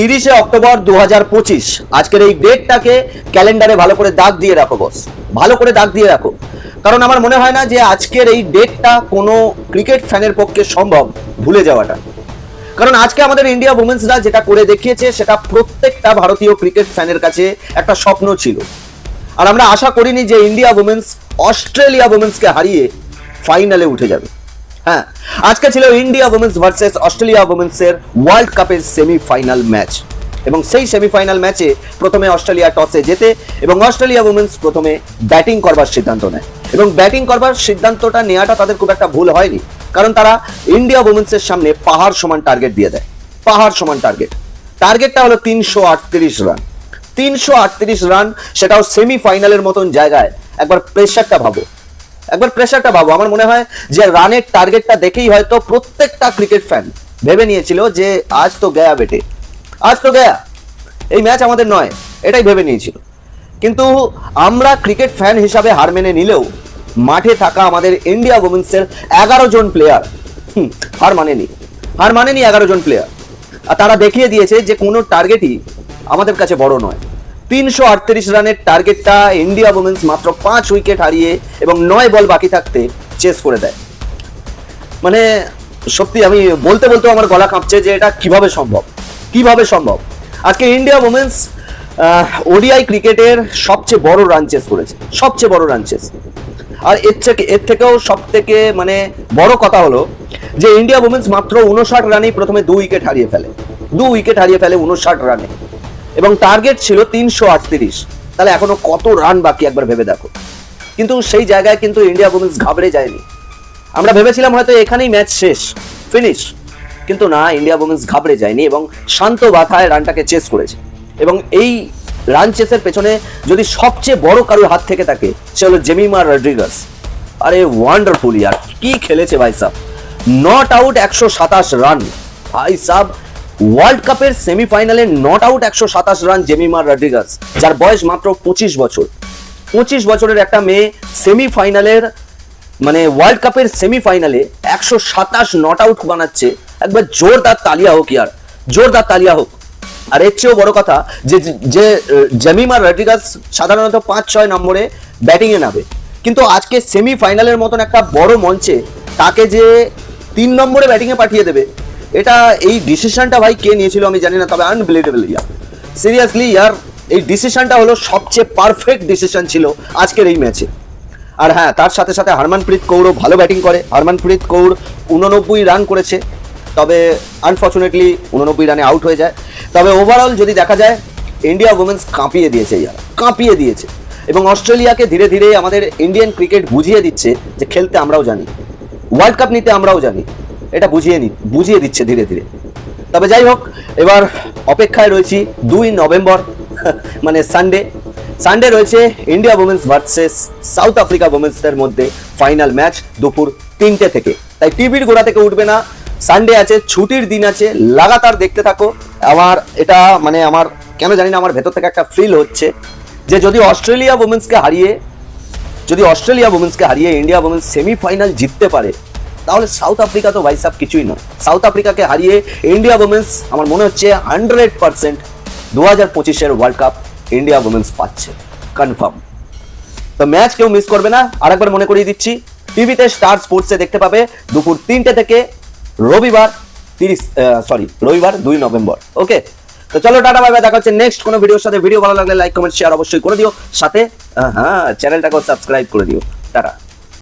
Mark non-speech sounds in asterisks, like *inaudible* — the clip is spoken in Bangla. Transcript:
তিরিশে অক্টোবর দু হাজার পঁচিশ। আজকের এই ডেটটাকে ক্যালেন্ডারে ভালো করে দাগ দিয়ে রাখো বস ভালো করে দাগ দিয়ে রাখো। কারণ আমার মনে হয় না যে আজকের এই ডেটটা কোনো ক্রিকেট ফ্যানের পক্ষে সম্ভব ভুলে যাওয়াটা। কারণ আজকে আমাদের ইন্ডিয়া উমেন্সরা যেটা করে দেখিয়েছে, সেটা প্রত্যেকটা ভারতীয় ক্রিকেট ফ্যানের কাছে একটা স্বপ্ন ছিল। আর আমরা আশা করিনি যে ইন্ডিয়া উমেন্স অস্ট্রেলিয়া উমেন্সকে হারিয়ে ফাইনালে উঠে যাবে। হ্যাঁ আজকে ছিল ইন্ডিয়া উমেন্স ভার্সেস অস্ট্রেলিয়া উমেন্সের ওয়ার্ল্ড কাপের সেমিফাইনাল ম্যাচ এবং সেই সেমিফাইনাল ম্যাচে প্রথমে অস্ট্রেলিয়া টসে জেতে এবং অস্ট্রেলিয়া উমেন্স প্রথমে ব্যাটিং করবার সিদ্ধান্ত নেয়। এবং ব্যাটিং করবার সিদ্ধান্তটা নেওয়াটা তাদের খুব একটা ভুল হয়নি। কারণ তারা ইন্ডিয়া উমেন্সের সামনে পাহাড় সমান টার্গেট দিয়ে দেয়। পাহাড় সমান টার্গেট টার্গেটটা হলো তিনশো আটত্রিশ রান তিনশো আটত্রিশ রান সেটাও সেমিফাইনালের মতন জায়গায়। একবার প্রেশারটা ভাবো। একবার প্রেশারটা ভাবো আমার মনে হয় যে রানের টার্গেটটা দেখেই হয়তো প্রত্যেকটা ক্রিকেট ফ্যান ভেবে নিয়েছিল যে আজ তো গয়া বেটে। আজ তো গয়া। এই ম্যাচ আমাদের নয়, এটাই ভেবে নিয়েছিল। কিন্তু আমরা ক্রিকেট ফ্যান হিসাবে হার মেনে নিলেও মাঠে থাকা আমাদের ইন্ডিয়া উমেন্সের এগারো জন প্লেয়ার হার মানেনি। হার মানেনি এগারো জন প্লেয়ার আর তারা দেখিয়ে দিয়েছে যে কোনো টার্গেটই আমাদের কাছে বড় নয়। তিনশো আটত্রিশ রানের টার্গেটটা ইন্ডিয়া উমেন্স মাত্র পাঁচ উইকেট হারিয়ে এবং নয় বল বাকি থাকতে চেস করে দেয়। মানে সত্যি আমি বলতে বলতে আমার গলা কাঁপছে যে এটা কীভাবে সম্ভব? কীভাবে সম্ভব? আজকে ইন্ডিয়া উমেন্স ওডিআই ক্রিকেটের সবচেয়ে বড় রান চেস করেছে। সবচেয়ে বড় রান চেস আর এর থেকে, এর থেকেও সব থেকে মানে বড় কথা হলো যে ইন্ডিয়া উমেন্স মাত্র উনষাট রানেই প্রথমে দু উইকেট হারিয়ে ফেলে। দু উইকেট হারিয়ে ফেলে উনষাট রানে। এবং টার্গেট ছিল তিনশো আটত্রিশ। তাহলে এখনও কত রান বাকি একবার ভেবে দেখো। কিন্তু সেই জায়গায় কিন্তু ইন্ডিয়া উমেন্স ঘাবড়ে যায়নি। আমরা ভেবেছিলাম হয়তো এখানেই ম্যাচ শেষ ফিনিশ কিন্তু না ইন্ডিয়া উমেন্স ঘাবড়ে যায়নি এবং শান্ত বাথায় রানটাকে চেস করেছে। এবং এই রান চেসের পেছনে যদি সবচেয়ে বড় কারোর হাত থেকে থাকে, সে হলো জেমিমা রড্রিগাস আরে ওয়ান্ডারফুল ইয়ার। কি খেলেছে ভাই সাহ নট আউট একশো সাতাশ রান ভাই সাহ ওয়ার্ল্ড কাপের সেমিফাইনালে নট আউট একশো সাতাশ রান জেমিমার রড্রিগাস যার বয়স মাত্র পঁচিশ বছর। পঁচিশ বছরের একটা মেয়ে সেমিফাইনালের মানে ওয়ার্ল্ড কাপের সেমিফাইনালে একশো সাতাশ নট আউট বানাচ্ছে। একবার জোরদার তালিয়া হোক ইয়ার, জোরদার তালিয়া হোক। আর এর চেয়েও বড় কথা, যে যে জেমিমা রড্রিগাস সাধারণত পাঁচ ছয় নম্বরে ব্যাটিংয়ে নামে। কিন্তু আজকে সেমিফাইনালের মতন একটা বড় মঞ্চে তাকে যে তিন নম্বরে ব্যাটিংয়ে পাঠিয়ে দেবে এটা এই ডিসিশনটা ভাই কে নিয়েছিল আমি জানি না, তবে আনবিলিটেবল ইয়ার। সিরিয়াসলি ইয়ার, এই ডিসিশনটা হলো সবচেয়ে পারফেক্ট ডিসিশন ছিল আজকের এই ম্যাচে আর হ্যাঁ তার সাথে সাথে হরমনপ্রীত কৌরও ভালো ব্যাটিং করে। হরমনপ্রীত কৌর উননব্বই রান করেছে, তবে আনফর্চুনেটলি উননব্বই রানে আউট হয়ে যায়। তবে ওভারঅল যদি দেখা যায় ইন্ডিয়া উমেন্স কাঁপিয়ে দিয়েছে, ইয়ার, কাঁপিয়ে দিয়েছে। এবং অস্ট্রেলিয়াকে ধীরে ধীরে আমাদের ইন্ডিয়ান ক্রিকেট বুঝিয়ে দিচ্ছে যে খেলতে আমরাও জানি। ওয়ার্ল্ড কাপ নিতে আমরাও জানি। এটা বুঝিয়ে নি বুঝিয়ে দিচ্ছে ধীরে ধীরে। তবে যাই হোক, এবার অপেক্ষায় রয়েছি দুই নভেম্বর *laughs* মানে সানডে সানডে রয়েছে India women's versus South Africa উমেন্সদের মধ্যে ফাইনাল ম্যাচ দুপুর তিনটে থেকে। তাই টিভির গোড়া থেকে উঠবে না। সানডে আছে, ছুটির দিন আছে, লাগাতার দেখতে থাকো। আমার এটা মানে আমার, কেন জানি না, আমার ভেতর থেকে একটা ফিল হচ্ছে যে যদি অস্ট্রেলিয়া উমেন্সকে হারিয়ে, যদি অস্ট্রেলিয়া ওমেন্সকে হারিয়ে ইন্ডিয়া উমেন্স সেমিফাইনাল জিততে পারে তাহলে সাউথ আফ্রিকা তো ভাইসাব কিছুই নয়। সাউথ আফ্রিকাকে হারিয়ে ইন্ডিয়া উমেন্স আমার মনে হচ্ছে হান্ড্রেড পার্সেন্ট দু হাজার পঁচিশের ওয়ার্ল্ড কাপ ইন্ডিয়া উমেন্স পাচ্ছে। কনফার্ম তো ম্যাচ কেউ মিস করবে না। আরেকবার মনে করিয়ে দিচ্ছি টিভিতে স্টার স্পোর্টসে দেখতে পাবে দুপুর তিনটে থেকে রবিবার তিরিশ সরি রবিবার দুই নভেম্বর। ওকে তো চলো, টাটা বাই বাই দেখা হচ্ছে নেক্সট কোনো ভিডিওর সাথে। ভিডিও ভালো লাগলে লাইক কমেন্ট শেয়ার অবশ্যই করে দিও। সাথে হ্যাঁ চ্যানেলটাকেও সাবস্ক্রাইব করে দিও। টাটা।